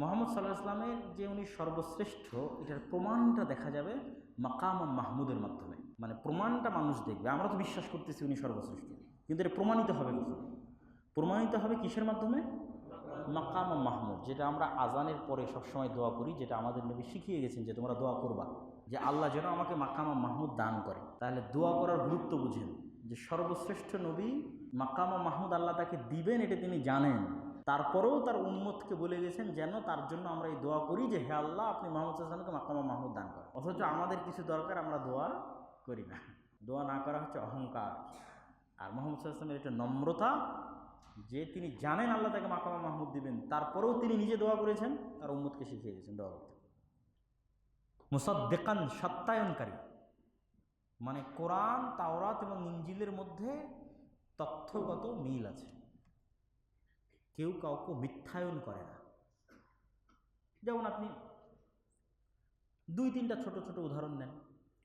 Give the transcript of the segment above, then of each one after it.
মোহাম্মদ সাল্লাহ ইসলামের যে উনি সর্বশ্রেষ্ঠ, এটার প্রমাণটা দেখা যাবে মাকাম মাহমুদের মাধ্যমে। মানে প্রমাণটা মানুষ দেখবে। আমরা তো বিশ্বাস করতেছি উনি সর্বশ্রেষ্ঠ। কিন্তু এটা প্রমাণিত হবে কখন? প্রমাণিত হবে কিসের মাধ্যমে? মাকাম মাহমুদ, যেটা আমরা আজানের পরে সবসময় দোয়া করি, যেটা আমাদের নবী শিখিয়ে গেছেন যে তোমরা দোয়া করবা, যে আল্লাহ যেন আমাকে মাকামা মাহমুদ দান করে। তাহলে দোয়া করার গুরুত্ব বুঝেন যে সর্বশ্রেষ্ঠ নবী মাকামা মাহমুদ আল্লাহ তাকে দিবেন, এটা তিনি জানেন। তারপরেও তার উম্মতকে বলে গেছেন যেন তার জন্য আমরা এই দোয়া করি যে, হে আল্লাহ, আপনি মাহমুদ হাসানকে মাকামা মাহমুদ দান করেন। অথচ আমাদের কিছু দরকার, আমরা দোয়া করি না। দোয়া না করা হচ্ছে অহংকার। আর মোহাম্মদ সাল্লামের এটা নম্রতা, যে তিনি জানেন আল্লাহ তাকে মাকামা মাহমুদ দিবেন, তারপরেও তিনি নিজে দোয়া করেছেন, তার উম্মতকে শিখিয়ে গেছেন দোয়া করতে। মুসাদ্দেকান সত্যায়নকারী মানে কোরআন, তাওরাত এবং ইঞ্জিলের মধ্যে তথ্যগত মিল আছে। কেউ কাউকে মিথ্যায়ন করে না। যেমন আপনি দুই তিনটা ছোট ছোট উদাহরণ নেন।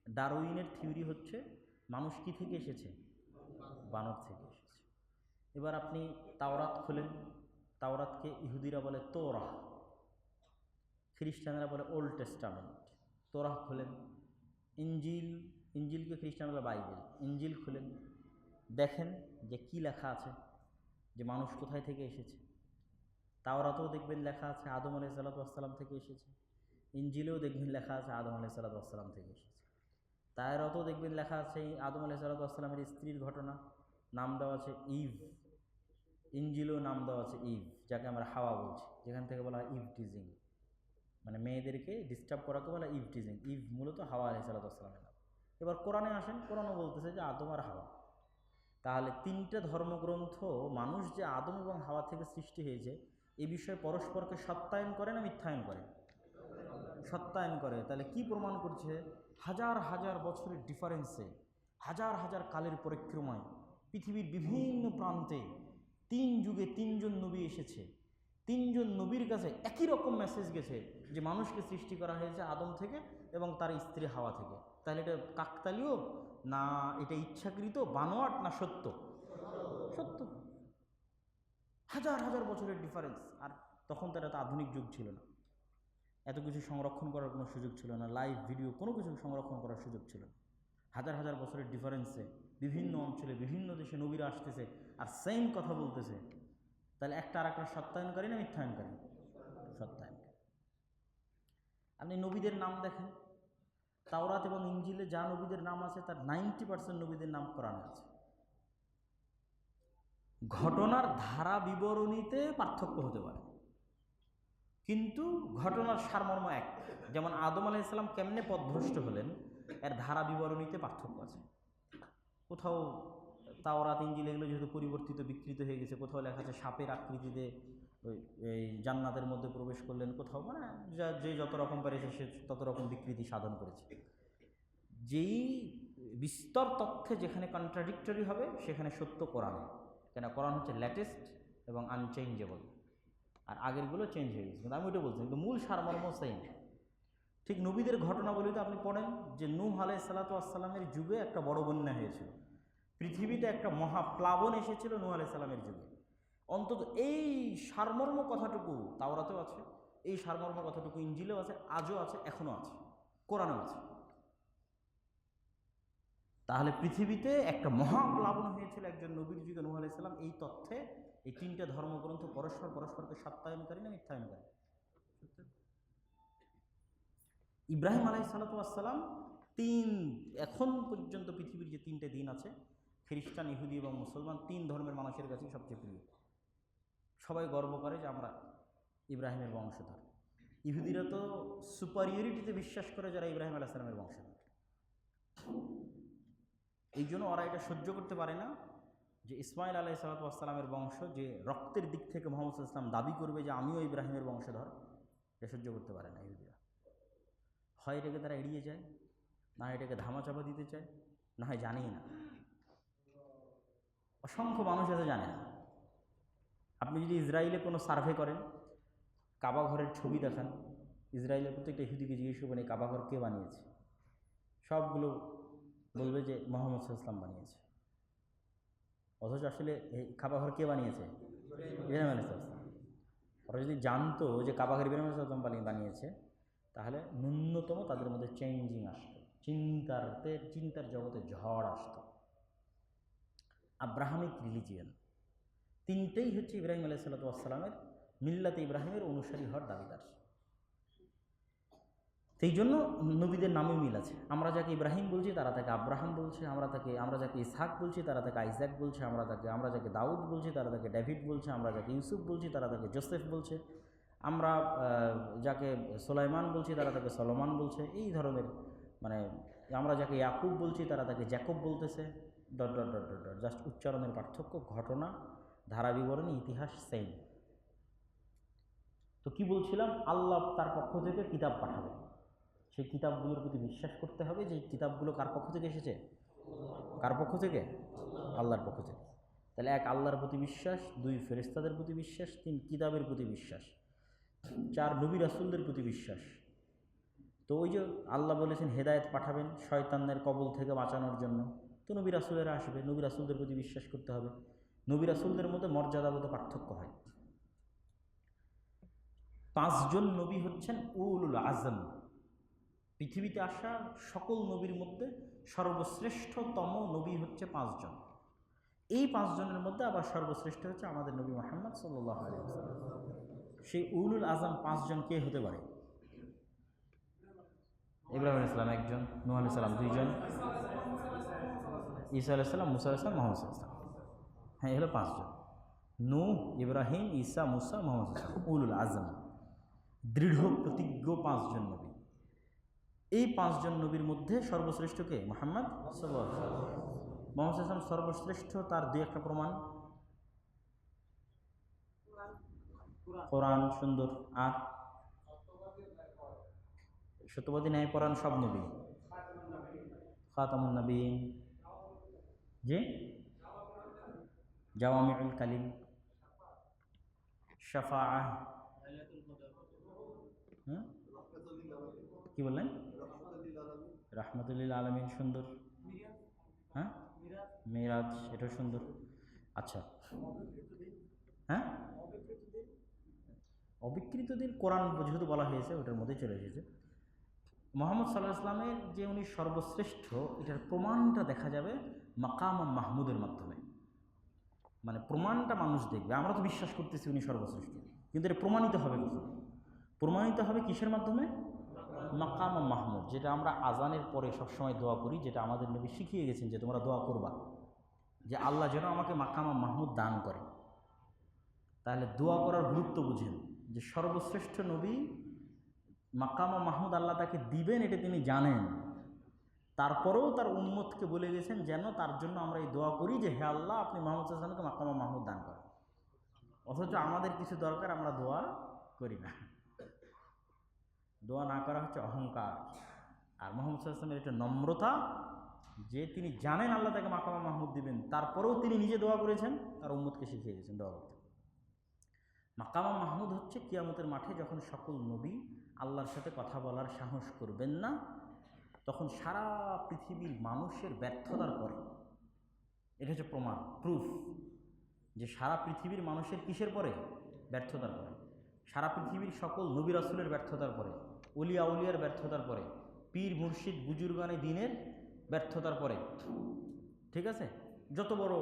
ডারউইনের থিওরি হচ্ছে, মানুষ কি থেকে এসেছে? বানর থেকে এসেছে। এবার আপনি তাওরাত খোলেন। তাওরাতকে ইহুদিরা বলে তোরা খ্রিস্টানরা বলে ওল্ড টেস্টামেন্ট। তোরা খোলেন। ইঞ্জিল, ইঞ্জিলকে খ্রিস্টান বলে বাইবেল। ইঞ্জিল খুলেন। দেখেন যে কি লেখা আছে, যে মানুষ কোথায় থেকে এসেছে? তাওরাতেও দেখবেন লেখা আছে আদম আলাই সাল্লাতাম থেকে এসেছে। ইঞ্জিলেও দেখবেন লেখা আছে আদম আলাই সাল্লাতাম থেকে এসেছে। তায়রাতেও দেখবেন লেখা আছে এই আদম আলাই সাল্লাতামের স্ত্রীর ঘটনা, নাম দেওয়া আছে ইভ। ইঞ্জিলেও নাম দেওয়া আছে ইভ, যাকে আমরা হাওয়া বলছি। যেখান থেকে বলা হয় ইভ টিজিং। মানে মেয়েদেরকে ডিস্টার্ব করাকে বলা ইভ টিজিং। ইভ মূলত হাওয়া আলাই সাল্লাতামের নাম। এবার কোরআনে আসেন, কোরআনও বলতেছে যে আদম আর হাওয়া। তাহলে তিনটে ধর্মগ্রন্থ মানুষ যে আদম এবং হাওয়া থেকে সৃষ্টি হয়েছে এ বিষয়ে পরস্পরকে সত্যায়ন করে না মিথ্যায়ন করে? সত্যায়ন করে। তাহলে কি প্রমাণ করছে? হাজার হাজার বছরের ডিফারেন্সে হাজার হাজার কালের পরিক্রমায় পৃথিবীর বিভিন্ন প্রান্তে তিন যুগে তিনজন নবী এসেছে। তিনজন নবীর কাছে একই রকম মেসেজ গেছে যে মানুষকে সৃষ্টি করা হয়েছে আদম থেকে এবং তার স্ত্রী হাওয়া থেকে। তাহলে এটা কাকতালীয়? না, এটা ইচ্ছাকৃত, বানোয়াট না সত্য? সত্য। হাজার হাজার বছরের ডিফারেন্স আর তখন তো এটা তো আধুনিক যুগ ছিল না। এত কিছু সংরক্ষণ করার কোনো সুযোগ ছিল না লাইভ ভিডিও কোনো কিছু সংরক্ষণ করার সুযোগ ছিল না। হাজার হাজার বছরের ডিফারেন্সে বিভিন্ন অঞ্চলে বিভিন্ন দেশে নবীরা আসতেছে আর সেম কথা বলতেছে। তাহলে একটা আর একটা সত্যায়নকারী না মিথ্যায়নকারী? সত্যায়নকারী। আপনি নবীদের নাম দেখেন। তাওরাত এবং ইঞ্জিলে যা নবীদের নাম আছে, তার নাইনটি পার্সেন্ট নবীদের নাম কোরআনে আছে। ঘটনার ধারা বিবরণীতে পার্থক্য হতে পারে। কিন্তু ঘটনার সারমর্ম এক। যেমন আদম আলাইসাল্লাম কেমনে পথভ্রষ্ট হলেন, এর ধারা বিবরণীতে পার্থক্য আছে। কোথাও তাওরাত ইঞ্জিল এগুলো যেহেতু পরিবর্তিত, বিকৃত হয়ে গেছে, কোথাও লেখা আছে সাপের আকৃতিতে এই জান্নাতের মধ্যে প্রবেশ করলেন, কোথাও মানে যা, যে যত রকম পেরেছে সে তত রকম বিকৃতি সাধন করেছে। যেই বিস্তর তথ্যে যেখানে কন্ট্রাডিক্টরি হবে, সেখানে সত্য কোরআন। কেন কোরআন হচ্ছে ল্যাটেস্ট এবং আনচেঞ্জেবল আর আগেরগুলো চেঞ্জ হয়ে গেছে। কিন্তু আমি ওইটা বলছি কিন্তু মূল সারমর্ম সেম ঠিক নবীদের ঘটনাবলিতে আপনি পড়েন যে নূহ আলাই সাল্লাতু আসসালামের যুগে একটা বড় বন্যা হয়েছিল। পৃথিবীতে একটা মহাপ্লাবন এসেছিল নূহ আলাই সাল্লামের যুগে। অন্তত এই সারমর্ম কথাটুকু তাওরাতেও আছে, এই সারমর্ম কথাটুকু ইঞ্জিলেও আছে, আজও আছে, এখনও আছে, কোরআনেও আছে। তাহলে পৃথিবীতে একটা মহাপ্লাবন হয়েছিল একজন নবীর যুগে নূহ আলাইসাল্লাম এই তথ্যে এই তিনটা ধর্মগ্রন্থ পরস্পর পরস্পরকে সত্যায়নকারী না মিথ্যায়নকারী ইব্রাহিম আলাই সালাতাম তিন, এখন পর্যন্ত পৃথিবীর যে তিনটে দিন আছে, খ্রিস্টান, ইহুদি এবং মুসলমান, তিন ধর্মের মানুষের কাছেই সবচেয়ে প্রিয়। সবাই গর্ব করে যে আমরা ইব্রাহিমের বংশধর। ইহুদিরা তো সুপারিয়রিটিতে বিশ্বাস করে যারা ইব্রাহিম আলাহ সালামের বংশধর। এই জন্য ওরা এটা সহ্য করতে পারে না যে ইসমাইল আলাহি সালাতামের বংশ যে রক্তের দিক থেকে মোহাম্মদ ইসলাম দাবি করবে যে আমিও ইব্রাহিমের বংশধর, এটা সহ্য করতে পারে না ইহুদিরা হয় এটাকে তারা এড়িয়ে যায়, না এটাকে ধামাচাপা দিতে চায়, না হয় জানেই না। অসংখ্য মানুষ আছে জানে না। আপনি যদি ইসরায়েলে কোনো সার্ভে করেন, কাবা ঘরের ছবি দেখান ইসরায়েলের প্রত্যেকটা ইহুদিকে জিজ্ঞেস করবেন, এই কাবা ঘর কে বানিয়েছে? সবগুলো বলবে যে মোহাম্মদ ইসলাম বানিয়েছে। অথচ আসলে এই কাবা ঘর কে বানিয়েছে? ইব্রাহিম আলী ওরা যদি জানতো যে কাবাগের ইব্রাহিম আলাইসাল্লাম বানিয়েছে, তাহলে ন্যূনতম তাদের মধ্যে চেঞ্জিং আসতো। চিন্তারতে চিন্তার জগতে ঝড় আসতো। আব্রাহামিক রিলিজিয়ান তিনটেই হচ্ছে ইব্রাহিম আলাই সাল্লাতামের মিল্লাতে ইব্রাহিমের অনুসারী হওয়ার দাবিদার। সেই জন্য নবীদের নামে মিল আছে। আমরা যাকে ইব্রাহিম বলছি, তারা তাকে আব্রাহাম বলছে, আমরা তাকে, আমরা যাকে ইসহাক বলছি, তারা তাকে আইজাক বলছে, আমরা তাকে, আমরা যাকে দাউদ বলছি, তারা তাকে ডেভিড বলছে, আমরা যাকে ইউসুফ বলছি, তারা তাকে জোসেফ বলছে। আমরা যাকে সোলাইমান বলছি, তারা তাকে সলমান বলছে। এই ধরনের মানে আমরা যাকে ইয়াকুব বলছি, তারা তাকে জ্যাকব বলতেছে। Dot dot dot dot dot, just উচ্চারণের পার্থক্য, ঘটনা, ধারা বিবরণী, ইতিহাস সেম তো কি বলছিলাম? আল্লাহ তার পক্ষ থেকে কিতাব পাঠাবে। সেই কিতাবগুলোর প্রতি বিশ্বাস করতে হবে যে কিতাবগুলো কার পক্ষ থেকে এসেছে? কার পক্ষ থেকে? আল্লাহর পক্ষ থেকে। তাহলে এক, আল্লাহর প্রতি বিশ্বাস, দুই ফেরেস্তাদের প্রতি বিশ্বাস, তিন, কিতাবের প্রতি বিশ্বাস, চার, নবী রাসুলদের প্রতি বিশ্বাস। তো ওই যে আল্লাহ বলেছেন, হেদায়েত পাঠাবেন শয়তানদের কবল থেকে বাঁচানোর জন্য। তো নবী রাসুলেরা আসবে, নবী রাসুলদের প্রতি বিশ্বাস করতে হবে। নবী রাসুলদের মধ্যে মর্যাদাগত পার্থক্য হয়। পাঁচজন নবী হচ্ছেন উলুল আজম। পৃথিবীতে আসা সকল নবীর মধ্যে সর্বশ্রেষ্ঠতম নবী হচ্ছে পাঁচজন। এই পাঁচজনের মধ্যে আবার সর্বশ্রেষ্ঠ হচ্ছে আমাদের নবী মোহাম্মদ সাল্লাহ সেই উলুল আজম পাঁচজন কে হতে পারে? ইব্রাহিম ইসলাম একজন, নুহ ইসলাম দুইজন, ঈসা আলাইসাল্লাম মুসা আলাইসলাম মোহাম্মদ ইসলাম হ্যাঁ এ হলো পাঁচজন। নু ইব্রাহিম, ঈসা, মুসা, মোহাম্মদ ইসলাম উলুল আজম, দৃঢ়, প্রতিজ্ঞ পাঁচজন নবী। এই পাঁচজন নবীর মধ্যে সর্বশ্রেষ্ঠ কে? মোহাম্মদ মোহাম্মদ ইসলাম সর্বশ্রেষ্ঠ তার দুই একটা প্রমাণ। কোরআন সুন্দর, আর সত্যবাদী ন্যায় পরাণ সব নবী। খাতামুন নবী জি? জাওয়ামিউল কালিম। শাফা কি বললেন? রাহমাতুল্লিল আলমিন সুন্দর। হ্যাঁ? মেরাজ, এটাও সুন্দর। আচ্ছা। হ্যাঁ? অবিকৃত দিন কোরআন যেহেতু বলা হয়েছে, ওটার মধ্যে চলে এসেছে। মোহাম্মদ সাল্লাহ ইসলামের যে উনি সর্বশ্রেষ্ঠ, এটার প্রমাণটা দেখা যাবে মাকাম মাহমুদের মাধ্যমে। মানে প্রমাণটা মানুষ দেখবে। আমরা তো বিশ্বাস করতেছি উনি সর্বশ্রেষ্ঠ। কিন্তু এটা প্রমাণিত হবে কখন? প্রমাণিত হবে কিসের মাধ্যমে? মাকাম মাহমুদ, যেটা আমরা আজানের পরে সবসময় দোয়া করি, যেটা আমাদের নবী শিখিয়ে গেছেন যে তোমরা দোয়া করবা, যে আল্লাহ যেন আমাকে মাকামা মাহমুদ দান করে। তাহলে দোয়া করার গুরুত্ব বুঝেন, যে সর্বশ্রেষ্ঠ নবী মাকামা মাহমুদ আল্লাহ তাকে দিবেন এটা তিনি জানেন। তারপরেও তার উন্মতকে বলে গেছেন যেন তার জন্য আমরা এই দোয়া করি যে, হে আল্লাহ, আপনি মোহাম্মদ হাসানকে মাকামা মাহমুদ দান করেন। অথচ আমাদের কিছু দরকার, আমরা দোয়া করি না। দোয়া না করা হচ্ছে অহংকার। আর মোহাম্মদ সাল্লামের একটা নম্রতা, যে তিনি জানেন আল্লাহ তাকে মাকামা মাহমুদ দিবেন, তারপরেও তিনি নিজে দোয়া করেছেন, তার উম্মতকে শিখিয়ে গেছেন দোয়া করতে। মাকামা মাহমুদ হচ্ছে কিয়ামতের মাঠে যখন সকল নবী আল্লাহর সাথে কথা বলার সাহস করবেন না, তখন সারা পৃথিবীর মানুষের ব্যর্থতার পরে। এটা হচ্ছে প্রমাণ প্রুফ যে সারা পৃথিবীর মানুষের কিসের পরে? ব্যর্থতার পরে। সারা পৃথিবীর সকল নবী রাসুলের ব্যর্থতার পরে। অলিয়া উলিয়ার ব্যর্থতার পরে, পীর, মুর্শিদ, বুজুর্গানে দিনের ব্যর্থতার পরে। ঠিক আছে? যত বড়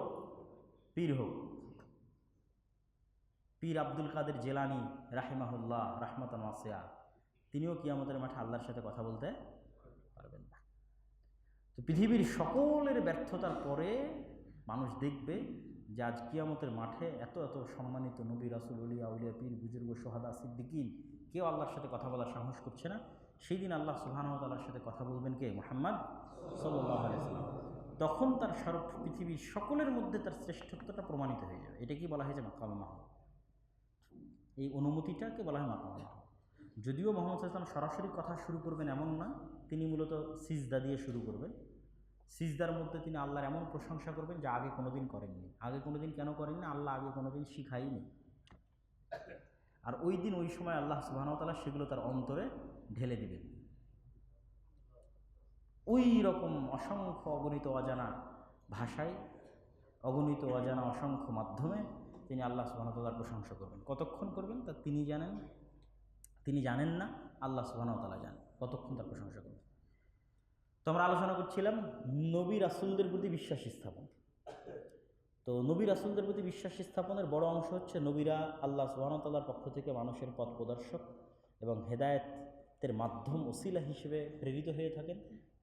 পীর হোক। পীর আব্দুল কাদের জেলানি রাহিমাহুল্লাহ রাহমাতান ওয়াসিয়া, তিনিও কিয়ামতের মাঠে আল্লাহর সাথে কথা বলতে পারবেন না। তো পৃথিবীর সকলের ব্যর্থতার পরে মানুষ দেখবে যে আজ কিয়ামতের মাঠে এত এত সম্মানিত নবী রাসুল, উলিয়া উলিয়া পীর, বুজুর্গ সোহাদা সিদ্দিকিন কেউ আল্লাহর সাথে কথা বলার সাহস করছে না। সেই দিন আল্লাহ সুবাহানতাল্লাহর সাথে কথা বলবেন কে? মোহাম্মদ সাল্লাহ তখন তার সর্ব পৃথিবীর সকলের মধ্যে তার শ্রেষ্ঠত্বটা প্রমাণিত হয়ে যাবে। এটা কি বলা হয়েছে? মাকাম মাহমুদ এই অনুমতিটাকে বলা হয় মাহমুদ যদিও মোহাম্মদ ইসলাম সরাসরি কথা শুরু করবেন এমন না, তিনি মূলত সিজদা দিয়ে শুরু করবেন। সিজদার মধ্যে তিনি আল্লাহর এমন প্রশংসা করবেন যা আগে কোনোদিন করেননি। আগে কোনোদিন কেন করেননি? আল্লাহ আগে কোনোদিন শিখাইনি আর ওই দিন ওই সময় আল্লাহ সুবাহতাল্লাহ সেগুলো তার অন্তরে ঢেলে দিবেন। ওই রকম অসংখ্য অগণিত অজানা ভাষায়, অগণিত অজানা অসংখ্য মাধ্যমে তিনি আল্লাহ সুবাহতাল্লাহর প্রশংসা করবেন। কতক্ষণ করবেন তা তিনি জানেন? তিনি জানেন না, আল্লাহ সুবাহতাল্লাহ জানেন। কতক্ষণ তার প্রশংসা করবেন? তো আমরা আলোচনা করছিলাম নবী রাসুলদের প্রতি বিশ্বাস স্থাপন। তো নবী রাসুলদের প্রতি বিশ্বাস স্থাপনের বড় অংশ হচ্ছে নবীরা আল্লাহ সুবাহতাল্লাহর পক্ষ থেকে মানুষের পথ প্রদর্শক এবং হেদায়তের মাধ্যম, ওসিলা হিসেবে প্রেরিত হয়ে থাকেন।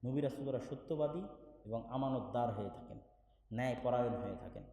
নবী রাসুলরা সত্যবাদী এবং আমানতদার হয়ে থাকেন ন্যায় পরায়ণ হয়ে থাকেন।